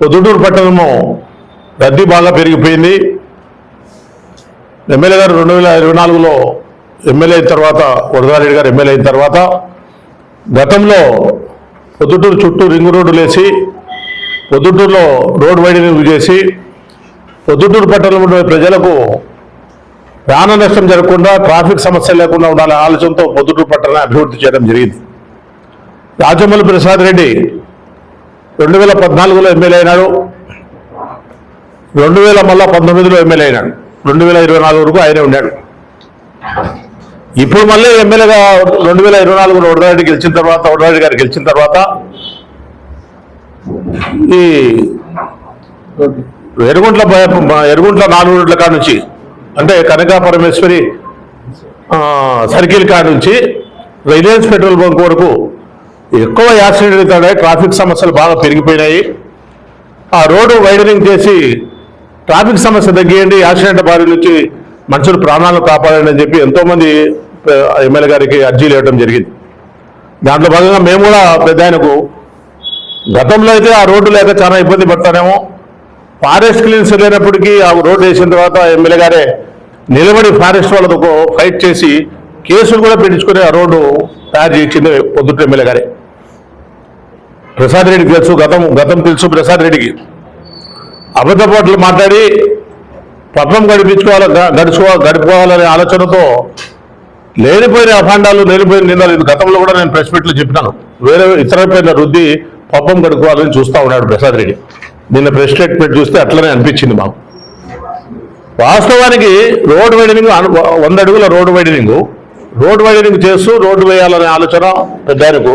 Proddatur పట్టణము రద్దీ బాగా పెరిగిపోయింది. ఎమ్మెల్యే గారు రెండు వేల ఇరవై నాలుగులో ఎమ్మెల్యే అయిన తర్వాత వరదారెడ్డి గారు ఎమ్మెల్యే అయిన తర్వాత గతంలో పొద్దుటూరు చుట్టూ రింగ్ రోడ్డు లేసి పొద్దుటూరులో రోడ్ వైడనింగ్ చేసి పొద్దుటూరు పట్టణంలో ప్రజలకు ప్రాణ నష్టం జరగకుండా ట్రాఫిక్ సమస్య లేకుండా ఉండాలనే ఆలోచనతో పొద్దుటూరు పట్టణాన్ని అభివృద్ధి చేయడం జరిగింది. రాజమల్లి ప్రసాద్ రెడ్డి రెండు వేల పద్నాలుగులో ఎమ్మెల్యే అయినాడు. రెండు వేల మళ్ళా పంతొమ్మిదిలో ఎమ్మెల్యే అయినాడు. రెండు వేల ఇరవై నాలుగు వరకు ఆయనే ఉన్నాడు ఇప్పుడు మళ్ళీ ఎమ్మెల్యేగా రెండు వేల ఇరవై నాలుగులో వడదారెడ్డి గెలిచిన తర్వాత వడదారెడ్డి గారు గెలిచిన తర్వాత ఈ ఎరుగుంట్ల ఎరుగుంట్ల నాలుగు రోడ్ల కాడ నుంచి అంటే కనకా పరమేశ్వరి సర్కిల్ కాడ నుంచి రిలయన్స్ పెట్రోల్ బంక్ వరకు ఎక్కువ యాక్సిడెంట్ అవుతాయి ట్రాఫిక్ సమస్యలు బాగా పెరిగిపోయినాయి. ఆ రోడ్డు వైడనింగ్ చేసి ట్రాఫిక్ సమస్య తగ్గియండి యాక్సిడెంట్ బారి నుంచి మనుషుల ప్రాణాలను కాపాడండి అని చెప్పి ఎంతోమంది ఎమ్మెల్యే గారికి అర్జీలు ఇవ్వడం జరిగింది. దాంట్లో భాగంగా మేము కూడా పెద్ద ఆయనకు గతంలో అయితే ఆ రోడ్డు లేక చాలా ఇబ్బంది పడతానేమో. ఫారెస్ట్ క్లీన్స్ లేనప్పటికీ ఆ రోడ్డు వేసిన తర్వాత ఎమ్మెల్యే గారే నిలబడి ఫారెస్ట్ వాళ్ళతో ఫైట్ చేసి కేసులు కూడా పెట్టించుకుని ఆ రోడ్డు తయారు చేయించింది పొద్దుట ఎమ్మెల్యే గారే. ప్రసాద్ రెడ్డికి తెలుసు గతం గతం తెలుసు ప్రసాద్ రెడ్డికి. అబద్ధపాట్లు మాట్లాడి పద్మం గడిపించుకోవాలి గడుచుకో గడుపుకోవాలనే ఆలోచనతో లేనిపోయిన అభాండాలు లేనిపోయిన నిందలు ఇది గతంలో కూడా నేను ప్రెస్ మీట్లో చెప్పినాను. వేరే ఇతర పేర్ల రుద్ది పప్పం గడుపుకోవాలని చూస్తూ ఉన్నాడు ప్రసాద్ రెడ్డి. నిన్న ప్రెస్ స్టేట్మెంట్ చూస్తే అట్లనే అనిపించింది మాకు. వాస్తవానికి రోడ్ వైడనింగ్ వంద అడుగుల రోడ్ వైడనింగ్. రోడ్ వైడనింగ్ చేస్తూ రోడ్డు వేయాలనే ఆలోచన పెద్దాయనకు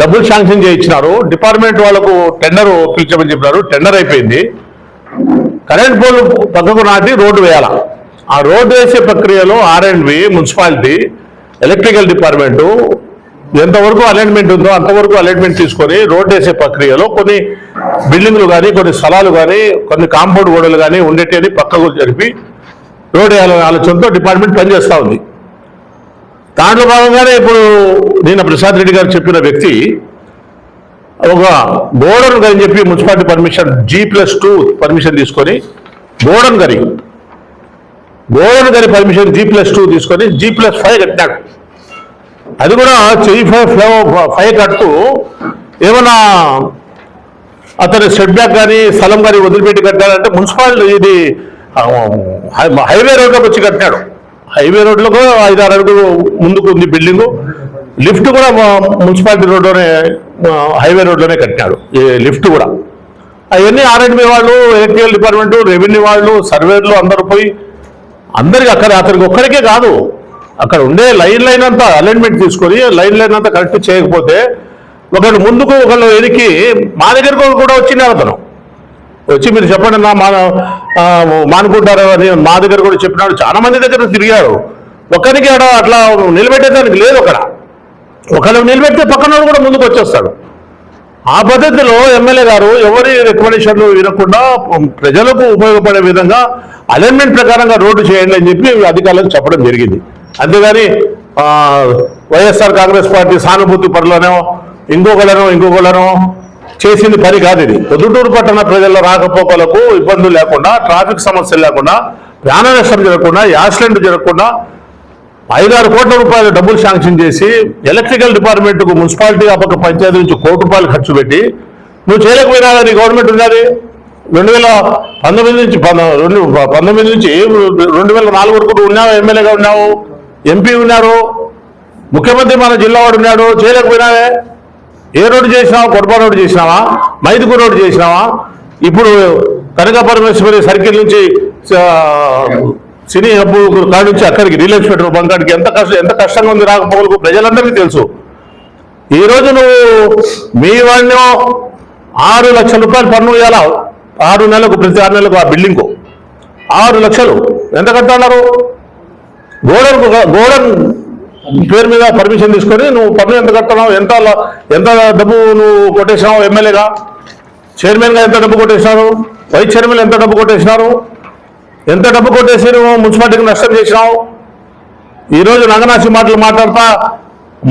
డబ్బులు శాంక్షన్ చేయించినారు. డిపార్ట్మెంట్ వాళ్ళకు టెండర్ పిలిచమని చెప్పినారు. టెండర్ అయిపోయింది. కరెంట్ పోల్ పక్కకు నాటి రోడ్డు వేయాల? ఆ రోడ్డు వేసే ప్రక్రియలో R and B municipality electrical department ఎంతవరకు అలైన్మెంట్ ఉందో అంతవరకు అలైన్మెంట్ తీసుకొని రోడ్డు వేసే ప్రక్రియలో కొన్ని బిల్డింగ్లు కానీ కొన్ని స్థలాలు కానీ కొన్ని కాంపౌండ్ గోడలు కానీ ఉండేటివి పక్కకు జరిపి రోడ్డు వేయాలనే ఆలోచనతో డిపార్ట్మెంట్ పనిచేస్తూ ఉంది. దాంట్లో భాగంగానే ఇప్పుడు నిన్న ప్రసాద్ రెడ్డి గారు చెప్పిన వ్యక్తి ఒక గోడను గని చెప్పి municipality permission G plus two permission తీసుకొని గోడను గారి గోడను గారి పర్మిషన్ జీ ప్లస్ టూ తీసుకొని జీ ప్లస్ ఫైవ్ కట్టినాడు. అది కూడా చెయ్యి ఫైవ్ ఫైవ్ కడుతూ ఏమన్నా అతని సెట్ బ్యాక్ కానీ స్థలం కానీ వదిలిపెట్టి కట్టాడంటే మున్సిపాలిటీ ఇది హైవే రోడ్లోకి వచ్చి కట్టినాడు. హైవే రోడ్లకు ఐదారు అడుగులు ముందుకు ఉంది బిల్డింగు. లిఫ్ట్ కూడా మున్సిపాలిటీ రోడ్లోనే హైవే రోడ్లోనే కట్టినాడు ఈ లిఫ్ట్ కూడా. అవన్నీ ఆర్ఎండ్బి వాళ్ళు ఎలక్ట్రికల్ డిపార్ట్మెంట్ రెవెన్యూ వాళ్ళు సర్వేర్లు అందరూ పోయి అందరికి అక్కడ అతనికి ఒక్కడికే కాదు. అక్కడ ఉండే లైన్ లైన్ అంతా అలైన్మెంట్ తీసుకొని లైన్ లైన్ అంతా కరెక్ట్ చేయకపోతే ఒకళ్ళు ముందుకు ఒకళ్ళు వెనక్కి మా దగ్గరకు కూడా వచ్చినారు అతను. వచ్చి మీరు చెప్పండి నా మా మానుకుంటారు అని మా దగ్గర కూడా చెప్పినాడు. చాలా మంది దగ్గర తిరిగారు. ఒకరికి ఆడ అట్లా నిలబెట్టేదానికి లేదు అక్కడ. ఒకళ్ళు నిలబెడితే పక్కన కూడా ముందుకు వచ్చేస్తాడు ఆ పద్ధతిలో ఎమ్మెల్యే గారు ఎవరి రికమెండేషన్లు వినకుండా ప్రజలకు ఉపయోగపడే విధంగా అలైన్మెంట్ ప్రకారంగా రోడ్డు చేయండి అని చెప్పి అధికారులకు చెప్పడం జరిగింది. అంతేగాని వైఎస్ఆర్ కాంగ్రెస్ పార్టీ సానుభూతి పరులనో ఇంకొకళ్ళనో ఇంకొకళ్ళనో చేసింది పని కాదు ఇది. పొద్దుటూరు పట్టణ ప్రజల రాకపోకలకు ఇబ్బందులు లేకుండా ట్రాఫిక్ సమస్యలు లేకుండా ప్రాణ నష్టం జరగకుండా యాక్సిడెంట్ జరగకుండా ఐదారు కోట్ల రూపాయలు డబ్బులు శాంక్షన్ చేసి ఎలక్ట్రికల్ డిపార్ట్మెంట్కు మున్సిపాలిటీ అప్పక పంచాయతీ నుంచి కోటి రూపాయలు ఖర్చు పెట్టి నువ్వు చేయలేకపోయినా నీ గవర్నమెంట్ ఉన్నది. రెండు వేల పంతొమ్మిది నుంచి రెండు పంతొమ్మిది నుంచి రెండు వేల నాలుగు వరకు ఉన్నావు? ఎమ్మెల్యేగా ఉన్నావు? ఎంపీ ఉన్నారు? ముఖ్యమంత్రి మన జిల్లా వాడు ఉన్నాడు. చేయలేకపోయినావే? ఏ రోడ్డు చేసినావా? కొడప రోడ్డు చేసినావా? మైదుకు రోడ్డు చేసినావా? ఇప్పుడు కనక పరమేశ్వరి సర్కిల్ నుంచి సినీ హబ్బు కాడి నుంచి అక్కడికి రిలీఫ్ పెట్రోల్ బంక్ కాడికి ఎంత కష్టం ఎంత కష్టంగా ఉంది రాకపోకలకు ప్రజలందరికీ తెలుసు. ఈ రోజు నువ్వు మీ వాడిని ఆరు లక్షల రూపాయలు పన్ను ఇవ్వాలా ఆరు నెలలకు ప్రతి ఆరు నెలలకు ఆ బిల్డింగ్కు ఆరు లక్షలు. ఎంత కట్టన్నారు గోడకు గోడన్ పేరు మీద పర్మిషన్ తీసుకొని నువ్వు పన్ను ఎంత కడుతున్నావు ఎంత ఎంత డబ్బు నువ్వు కొట్టేసినావు ఎమ్మెల్యేగా? చైర్మన్గా ఎంత డబ్బు కొట్టేసినారు? వైస్ చైర్మన్ ఎంత డబ్బు కొట్టేసినారు? ఎంత డబ్బు కొట్టేసి నువ్వు మున్సిపాలిటీకి నష్టం చేసినావు? ఈరోజు నంగనాసి మాటలు మాట్లాడతా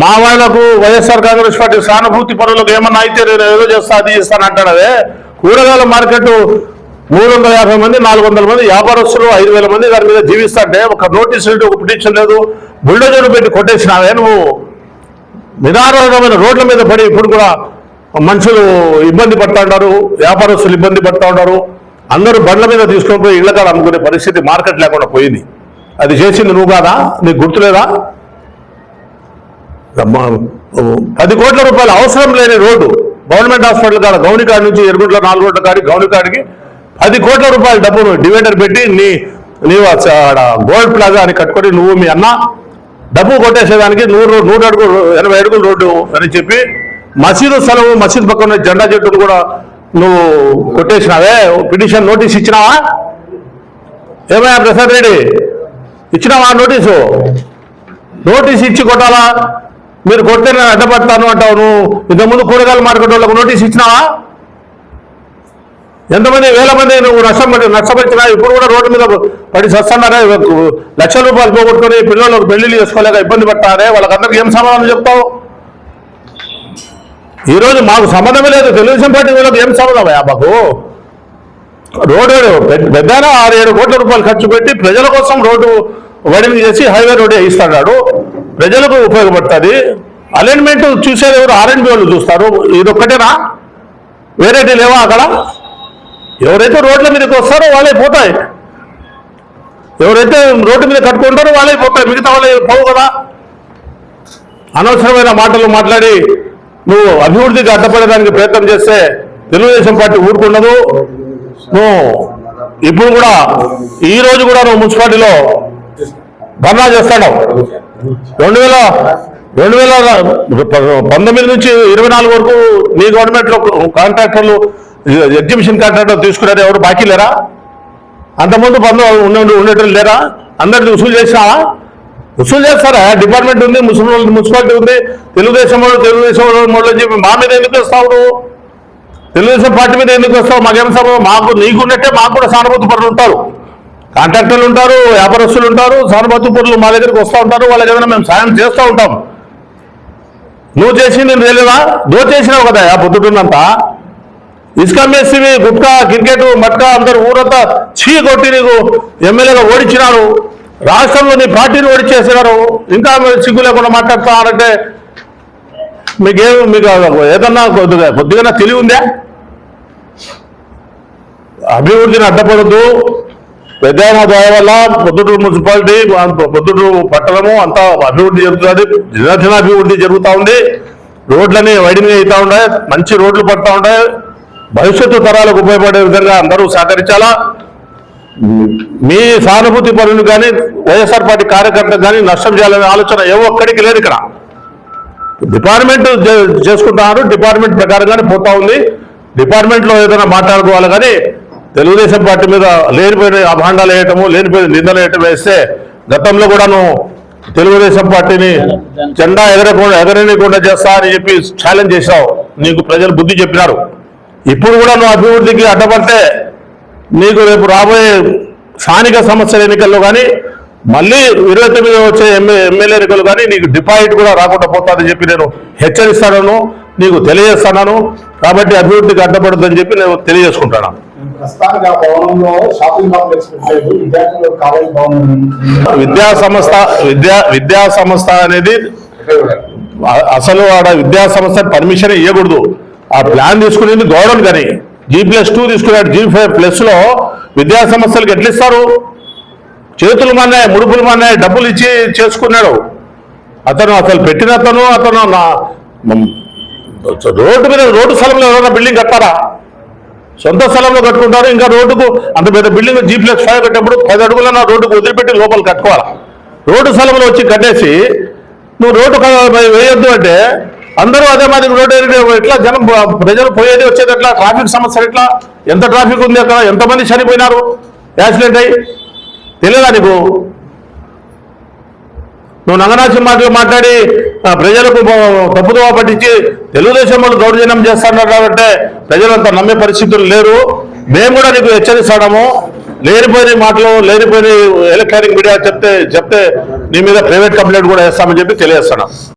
మా వాళ్ళకు వైఎస్ఆర్ కాంగ్రెస్ పార్టీ సానుభూతి పనులకు ఏమన్నా అయితే నేను ఏదో చేస్తా అది చేస్తాను అదే కూరగాయల మార్కెట్ మూడు వందల యాభై మంది నాలుగు వందల మంది వ్యాపారస్తులు ఐదు వేల మంది దాని మీద జీవిస్తుంటే ఒక నోటీస్ లేదు ఒక పిటిషన్ లేదు. బుల్డోజర్లు పెట్టి కొట్టేసినావే నువ్వు. నిదారమైన రోడ్ల మీద పడి ఇప్పుడు కూడా మనుషులు ఇబ్బంది పడతా ఉన్నారు వ్యాపారస్తులు ఇబ్బంది పడతా ఉన్నారు. అందరూ బండ్ల మీద తీసుకొని పోయి ఇళ్ళకాడ అమ్ముకునే పరిస్థితి మార్కెట్ లేకుండా పోయింది. అది చేసింది నువ్వు కాదా? నీకు గుర్తులేదా? పది కోట్ల రూపాయలు అవసరం లేని రోడ్డు. గవర్నమెంట్ హాస్పిటల్ కాడ గౌనికాడి నుంచి ఎరుగుంట్ల నాలుగు రోడ్ల కాడి గౌనికాడికి పది కోట్ల రూపాయల డబ్బును డివైడర్ పెట్టి నీ నీవు ఆడ గోల్డ్ ప్లాజా అని కట్టుకొని నువ్వు మీ అన్న డబ్బు కొట్టేసేదానికి నూరు నూరు అడుగులు ఎనభై అడుగులు రోడ్డు అని చెప్పి మసీదు స్థలం మసీదు పక్కన జెండా చెట్టును కూడా నువ్వు కొట్టేసినావే. పిటిషన్ నోటీస్ ఇచ్చినావా? ఏమయ్యా ప్రసాద్ రెడ్డి? ఇచ్చినావా నోటీసు? నోటీస్ ఇచ్చి కొట్టాలా? మీరు కొడితే నేను అడ్డపడతాను అంటావు నువ్వు. ఇంతకుముందు కూరగాయలు మార్కెట్ వాళ్ళకు నోటీస్ ఇచ్చినావా? ఎంతమంది వేల మంది నువ్వు నష్టం నష్టపరిచినా ఇప్పుడు కూడా రోడ్డు మీద పడి సస్తున్నారే లక్షల రూపాయలు పోగొట్టుకొని పిల్లలకు పెళ్ళిళ్ళు చేసుకోలేక ఇబ్బంది పడతారే? వాళ్ళకందరికి ఏం సమాధానం చెప్తావు? ఈరోజు మాకు సంబంధమే లేదు. తెలుగుదేశం పార్టీ వీళ్ళకి ఏం సంబంధం మాకు? రోడ్డు పెద్ద పెద్దన? ఆరు ఏడు కోట్ల రూపాయలు ఖర్చు పెట్టి ప్రజల కోసం రోడ్డు వైడింగ్ చేసి హైవే రోడ్డు వేయిస్తాడు ప్రజలకు ఉపయోగపడుతుంది. అలైన్మెంట్ చూసేది ఎవరు? ఆర్ఎండ్బి వాళ్ళు చూస్తారు. ఇది ఒక్కటేనా వేరేటి లేవా అక్కడ? ఎవరైతే రోడ్ల మీదకి వస్తారో వాళ్ళే పోతాయి. ఎవరైతే రోడ్డు మీద కట్టుకుంటారో వాళ్ళే పోతాయి. మిగతా వాళ్ళే పోవు కదా. అనవసరమైన మాటలు మాట్లాడి నువ్వు అభివృద్ధికి అడ్డపడడానికి ప్రయత్నం చేస్తే తెలుగుదేశం పార్టీ ఊరుకుండదు. నువ్వు ఇప్పుడు కూడా ఈ రోజు కూడా నువ్వు మున్సిపాలిటీలో ధర్నా చేస్తాడు రెండు వేల రెండు వేల పంతొమ్మిది నుంచి ఇరవై నాలుగు వరకు నీ గవర్నమెంట్లో కాంట్రాక్టర్లు ఎగ్జిబిషన్ కాంట్రాక్టర్ తీసుకున్నారు ఎవరు? బాకీ లేరా? అంతకుముందు బంధు ఉండే ఉండేటోళ్ళు లేరా? అందరిని వసూలు చేసినావా వసూలు చేస్తారా? డిపార్ట్మెంట్ ఉంది మున్సిపల్ మున్సిపాలిటీ ఉంది. తెలుగుదేశం వాళ్ళు తెలుగుదేశం వాళ్ళు అని చెప్పి మా మీద ఎందుకు వస్తావు నువ్వు? తెలుగుదేశం పార్టీ మీద ఎందుకు వస్తావు? మాకేం సభ మాకు నీకున్నట్టే మాకు కూడా సానుభూతి పనులు ఉంటారు. కాంట్రాక్టర్లు ఉంటారు వ్యాపారస్తులు ఉంటారు సానుభూతి పనులు మా దగ్గరికి వస్తూ ఉంటారు. వాళ్ళకి ఏదైనా మేము సాయం చేస్తూ ఉంటాం. నువ్వు చేసి నేను తెలియదా దోచేసినావు కదా ఆ పొద్దుటున్నంతా ఇసుక మేస్త్రి గుట్కా క్రికెట్ మట్కా అందరు ఊరంతా చీ కొట్టి నీకు ఎమ్మెల్యేగా ఓడించినారు. రాష్ట్రంలో నీ పార్టీని ఓడించేసినారు ఇంకా మీరు సిగ్గు లేకుండా మాట్లాడుతున్నారంటే మీకేం మీకు ఏదన్నా కొద్దిగా కొద్దిగా తెలివి ఉందా? అభివృద్ధిని అడ్డపడద్దు. పెద్దాయన దయ వల్ల పొద్దుటూరు మున్సిపాలిటీ పొద్దుటూరు పట్టణము అంతా అభివృద్ధి జరుగుతుంది. దినదిన అభివృద్ధి జరుగుతూ ఉంది. రోడ్లని వైడింగ్ అవుతా ఉన్నాయి. మంచి రోడ్లు పడతా ఉన్నాయి. భవిష్యత్తు తరాలకు ఉపయోగపడే విధంగా అందరూ సహకరించాలా? మీ సానుభూతి పనులు కానీ వైఎస్ఆర్ పార్టీ కార్యకర్తలు కానీ నష్టం చేయాలనే ఆలోచన ఏ ఒక్కడికి లేదు ఇక్కడ. డిపార్ట్మెంట్ చేసుకుంటున్నారు. డిపార్ట్మెంట్ ప్రకారంగానే పోతా ఉంది. డిపార్ట్మెంట్లో ఏదైనా మాట్లాడుకోవాలి కానీ తెలుగుదేశం పార్టీ మీద లేనిపోయిన అభాండాలు వేయటము లేనిపోయిన నిందలు వేయటం వేస్తే గతంలో కూడాను తెలుగుదేశం పార్టీని జెండా ఎగరకుండా ఎగరనీయకుండా చేస్తా అని చెప్పి ఛాలెంజ్ చేశావు. నీకు ప్రజలు బుద్ధి చెప్పినారు. ఇప్పుడు కూడా నువ్వు అభివృద్ధికి అడ్డపడితే నీకు రేపు రాబోయే స్థానిక సమస్యల ఎన్నికల్లో కానీ మళ్ళీ ఇరవై తొమ్మిది వచ్చే ఎమ్మె ఎమ్మెల్యే ఎన్నికలు కానీ నీకు డిపాజిట్ కూడా రాకుండా పోతాదని చెప్పి నేను హెచ్చరిస్తాను నీకు తెలియజేస్తున్నాను కాబట్టి అభివృద్ధికి అడ్డపడదని చెప్పి నేను తెలియజేసుకుంటాను. విద్యా సంస్థ విద్యా విద్యా సంస్థ అనేది అసలు ఆడ విద్యా సంస్థ పర్మిషన్ ఇవ్వకూడదు ఆ ప్లాన్ తీసుకునేది గవర్నమెంట్ కానీ. జీ ప్లస్ టూ తీసుకున్నాడు జీ ఫైవ్ ప్లస్లో విద్యా సంస్థలకు ఎట్లిస్తారు? చేతులు మన్నాయి ముడుపులు మన్నాయి డబ్బులు ఇచ్చి చేసుకున్నాడు. అతను అసలు పెట్టిన అతను అతను నా రోడ్డు మీద రోడ్డు స్థలంలో ఎవరైనా బిల్డింగ్ కట్టారా? సొంత స్థలంలో కట్టుకుంటారు ఇంకా రోడ్డుకు అంత పెద్ద బిల్డింగ్ జీ ప్లస్ ఫైవ్ కట్టినప్పుడు పది అడుగుల నా రోడ్డుకు వదిలిపెట్టి లోపల కట్టుకోవాలి? రోడ్డు స్థలంలో వచ్చి కట్టేసి నువ్వు రోడ్డు వేయొద్దు అంటే అందరూ అదే మాదిరి రోడ్డు ఎరిగి- ఎట్లా జనం ప్రజలు పోయేది వచ్చేది ఎట్లా? ట్రాఫిక్ సమస్యలు ఎట్లా? ఎంత ట్రాఫిక్ ఉంది అక్కడ? ఎంతమంది చనిపోయినారు? యాక్సిడెంట్ అయ్యి? తెలియదా నీకు? నువ్వు నంగనాచి మాటలు మాట్లాడి ప్రజలకు తప్పుదోవ పట్టించి తెలుగుదేశం వాళ్ళు దౌర్జన్యం చేస్తున్నారు కాబట్టి ప్రజలంతా నమ్మే పరిస్థితులు లేరు. మేము కూడా నీకు హెచ్చరిస్తాము. లేనిపోయిన మాటలు లేనిపోయిన ఎలక్ట్రానిక్ మీడియా చెప్తే చెప్తే నీ మీద ప్రైవేట్ కంప్లైంట్ కూడా వేస్తామని చెప్పి తెలియజేస్తున్నాం.